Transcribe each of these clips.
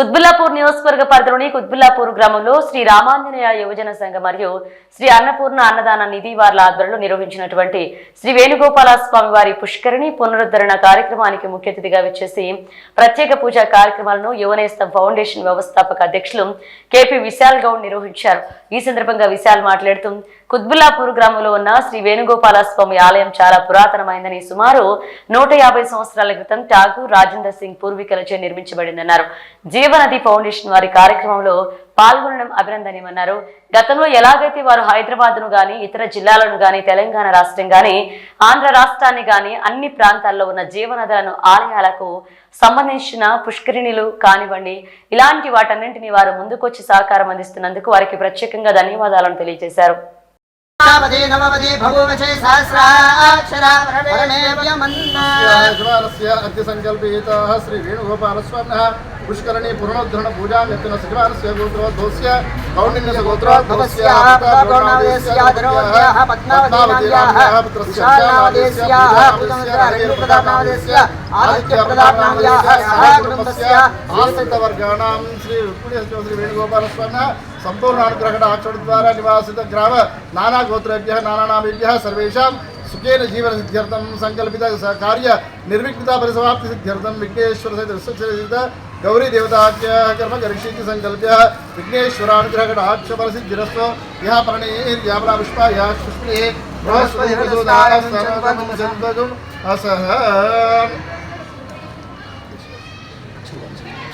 కుత్బుల్లాపూర్ నియోజకవర్గ పరిధిలోని కుత్బుల్లాపూర్ గ్రామంలో శ్రీ రామాంజనేయ యువజన సంఘం మరియు శ్రీ అన్నపూర్ణ అన్నదాన నిధి వార్ల ఆధ్వర్యంలో నిర్వహించినటువంటి శ్రీ వేణుగోపాల స్వామి వారి పుష్కరిణి పునరుద్ధరణ కార్యక్రమానికి ముఖ్య అతిథిగా విచ్చేసి ప్రత్యేక పూజా కార్యక్రమాలను యువనేస్తం ఫౌండేషన్ వ్యవస్థాపక అధ్యక్షులు కేపీ విశాల్ గౌడ్ నిర్వహించారు. ఈ సందర్భంగా విశాల్ మాట్లాడుతూ కుత్బుల్లాపూర్ గ్రామంలో ఉన్న శ్రీ వేణుగోపాల స్వామి ఆలయం చాలా పురాతనమైందని సుమారు నూట యాభై సంవత్సరాల క్రితం ఠాగూర్ రాజేంద్ర సింగ్ పూర్వీకులచే నిర్మించబడిందన్నారు. జీవనది ఫౌండేషన్ వారి కార్యక్రమంలో పాల్గొనడం అభినందనీయమన్నారు. గతంలో ఎలాగైతే వారు హైదరాబాద్ను గాని ఇతర జిల్లాలను గాని తెలంగాణ రాష్ట్రం గాని ఆంధ్ర రాష్ట్రాన్ని గాని అన్ని ప్రాంతాల్లో ఉన్న జీవనదులను ఆలయాలకు సంబంధించిన పుష్కరిణిలు కానివ్వండి ఇలాంటి వాటన్నింటినీ వారు ముందుకొచ్చి సహకారం అందిస్తున్నందుకు వారికి ప్రత్యేకంగా ధన్యవాదాలను తెలియజేశారు. पदे नवपदे भगवचे सहस्राक्षरामेवस्य अद्य सङ्कल्पयितः श्रीवेणुगोपालस्वामिनः पुष्करणी पूर्णोद्धरण पूजां यत्न सचिवानस्य गोत्रोद्धोस्य कौण्डिन्यस्य गोत्रोद्धोस्याः पद्मावतीनाम्याः पुत्रस्याः आदित्यप्रदानाम्याः कुटुम्बस्य आश्रितवर्गाणां విశాలనామదేశ్యాః రేణుప్రదానామదేశ్య ఆదిత్యప్రదానామ్యాః సహ కుటుంబస్య ఆశ్రితవర్గాణం శ్రీ రుక్మిణి శ్రీ వేణుగోపాలస్వామినः సంపూర్ణానుగ్రహణ అక్షరద్వారా నివాసిత గ్రామ నానా గోత్రేభ్య నానానామేభ్య సర్వేషాం సుఖేన జీవన సిద్ధ్యర్థం సంకల్పిత స- కార్య నిర్విఘ్నత పరిసమాప్తి సిద్ధ్యర్థం విఘ్నేశ్వర సహిత విశ్వసహిత గౌరీ దేవతాఖ్య కర్మ గరిష్యతి సంకల్ప్య విఘ్నేశ్వరానుగ్రహణ అక్షర సిద్ధిరస్వ యహ ప్రణేర్యామలా పుష్ప యహ పుష్పే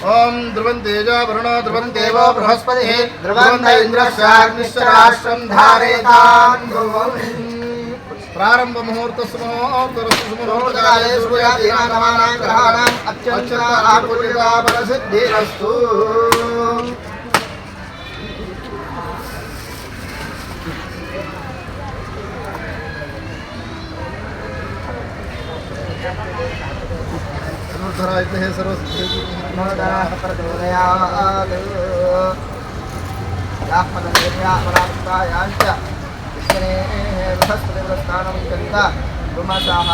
ओम ध्रुवं तेजो वरुण ध्रुवं देव बृहस्पति ध्रुवं इन्द्रस्याग्निश्च राष्ट्रं प्रारंभ मुहूर्त सिद्धिरस्तु Thank you. ऊर्धरा विद्महे सर्वस्यापरायाश्च विष्णे बृहस्पतिपुरस्तानं कविता गुमसः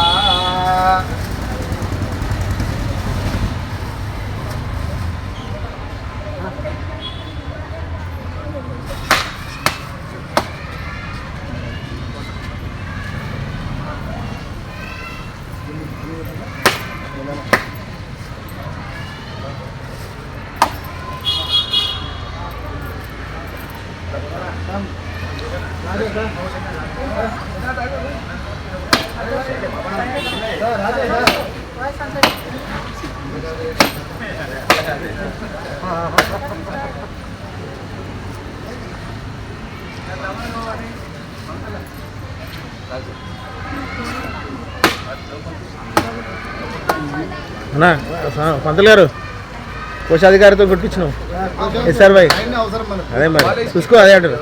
అన్నా పంతులు గారు కోశాధికారితో కొట్టించినావు ఎస్ఆర్ బాయ్ అదే మరి చూసుకో అదే అంటారు.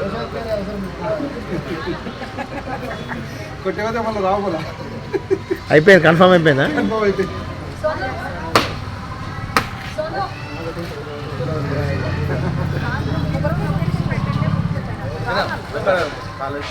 అయిపోయింది కన్ఫర్మ్ అయిపోయిందా? కాలేజ్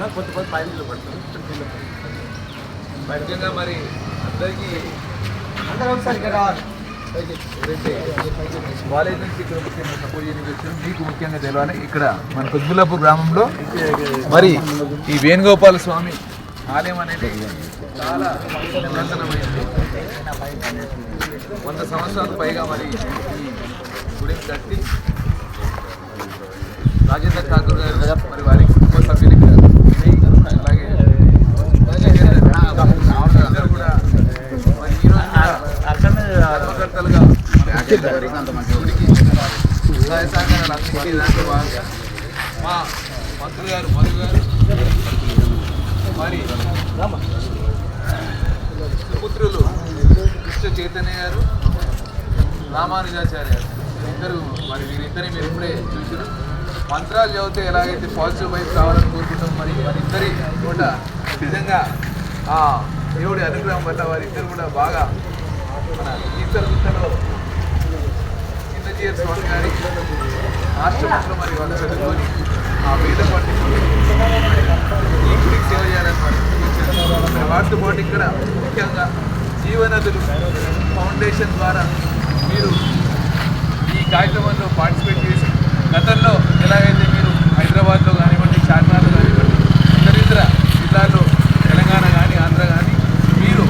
కొట్టా ముఖ్యంగా మరి. అందరికీ అందరూ ఒకసారి ఇక్కడ రావాలి. కాలేజ్ నుంచి ఇక్కడ ముఖ్యంగా సపోర్ట్ చేయడానికి వచ్చాం మీకు ముఖ్యంగా తెలియాలి ఇక్కడ మన కుద్బుల్లాపూర్ గ్రామంలో మరి ఈ వేణుగోపాల స్వామి ఆలయం అనేది చాలా పురాతనమైనది వంద సంవత్సరాలకు పైగా మరి ఈ గుడిని కట్టి రాజేంద్ర ఠాకూర్ గారు మరి వారికి కుటుంబ సభ్యులు ఇక్కడ అలాగే అందరూ కూడా మరి ఈ రోజు ధర్మకర్తలుగా గుడికి సహాయ సహకారాలు అందించే దాంట్లో భాగంగా మా మంత్రులు గారు మధు గారు. మరి పుత్రులు కృష్ణ చైతన్య గారు రామానుజాచార్య గారు. ఇద్దరు మరి వీరిద్దరి మీరు ఇప్పుడే చూసారు. మంత్రాలు చదివితే ఎలాగైతే పాజిటివ్ వైపు రావాలని కోరుకుంటాం మరి వారిద్దరి కూడా నిజంగా ఆ దేవుడి అనుగ్రహం వల్ల వారిద్దరు కూడా బాగా మన ఈశ్వర గుట్టలో చిన్నజీయర్ స్వామి గారి ఆశ్రమంలో మరి వాళ్ళు చదువుకొని ఆ వేద పండితులు ఈ గుడికి సేవ చేయాలని మరి చూపించారు. వాటితో పాటు ఇక్కడ ముఖ్యంగా జీవనదులు ఫౌండేషన్ ద్వారా మీరు ఈ కార్యక్రమంలో పార్టిసిపేట్ చేసి గతంలో ఎలాగైతే మీరు హైదరాబాద్లో కానివ్వండి చార్మినార్లో కానివ్వండి ఇతర ఇతర జిల్లాల్లో తెలంగాణ కానీ ఆంధ్ర కానీ మీరు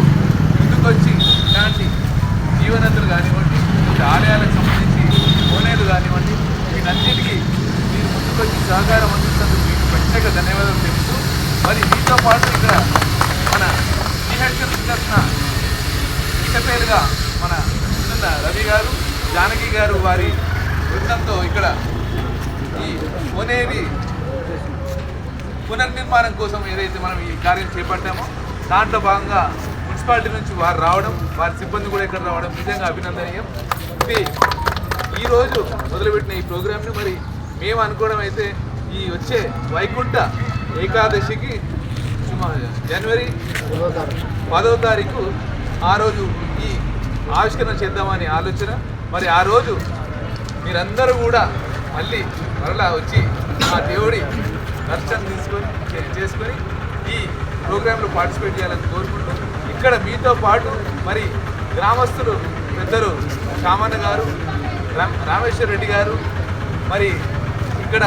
ముందుకొచ్చి ఇలాంటి జీవనదులు కానివ్వండి ఇటు ఆలయాలకు సంబంధించి కోనేలు కానివ్వండి వీటన్నిటికీ మీరు ముందుకొచ్చి సహకారం మీకు ప్రత్యేక ధన్యవాదాలు చెప్తూ మరి మీతో పాటు ఇక్కడ మన శ్రీహర్షణ తరఫున ఇష్టపేరుగా మన చిన్న రవి గారు జానకి గారు వారి బృందంతో ఇక్కడ ఈ కోనేరి పునర్నిర్మాణం కోసం ఏదైతే మనం ఈ కార్యం చేపట్టామో దాంట్లో భాగంగా మున్సిపాలిటీ నుంచి వారు రావడం వారి సిబ్బంది కూడా ఇక్కడ రావడం నిజంగా అభినందనీయం. ఇది ఈరోజు మొదలుపెట్టిన ఈ ప్రోగ్రామ్ని మరి మేము అనుకోవడం అయితే ఈ వచ్చే వైకుంఠ ఏకాదశికి జనవరి పదవ తారీఖు ఆ రోజు ఈ ఆవిష్కరణ చేద్దామని ఆలోచన. మరి ఆ రోజు మీరందరూ కూడా మళ్ళీ మరలా వచ్చి ఆ దేవుడి దర్శనం తీసుకొని చేసుకొని ఈ ప్రోగ్రాంలో పార్టిసిపేట్ చేయాలని కోరుకుంటూ ఇక్కడ మీతో పాటు మరి గ్రామస్తులు పెద్దలు కామన్న గారు రామ్- రామేశ్వర రెడ్డి గారు మరి ఇక్కడ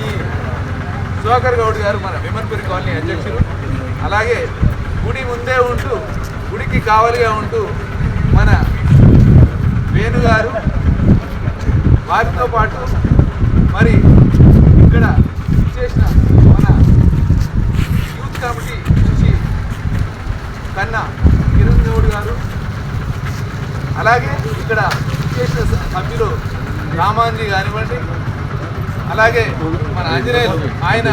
ఈ సుధాకర్ గౌడ్ గారు మన విమన్పురి కాలనీ అధ్యక్షులు. అలాగే గుడి ముందే ఉంటూ గుడికి కావలిగా ఉంటూ మన వేణు గారు వారితో పాటు మరి ఇక్కడ చేసిన మన యూత్ కమిటీ నుంచి కన్నా కిరణ్ గౌడ్ గారు అలాగే ఇక్కడ చేసిన సభ్యులు రామాంజీ కానివ్వండి అలాగే మన ఆంజనేయులు ఆయన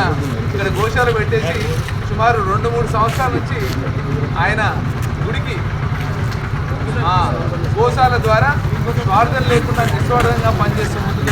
ఇక్కడ గోశాల పెట్టేసి సుమారు రెండు మూడు సంవత్సరాల నుంచి ఆయన గుడికి ఆ గోశాల ద్వారా స్వార్థం లేకుండా నిస్వార్థంగా పనిచేస్తూ ముందుకు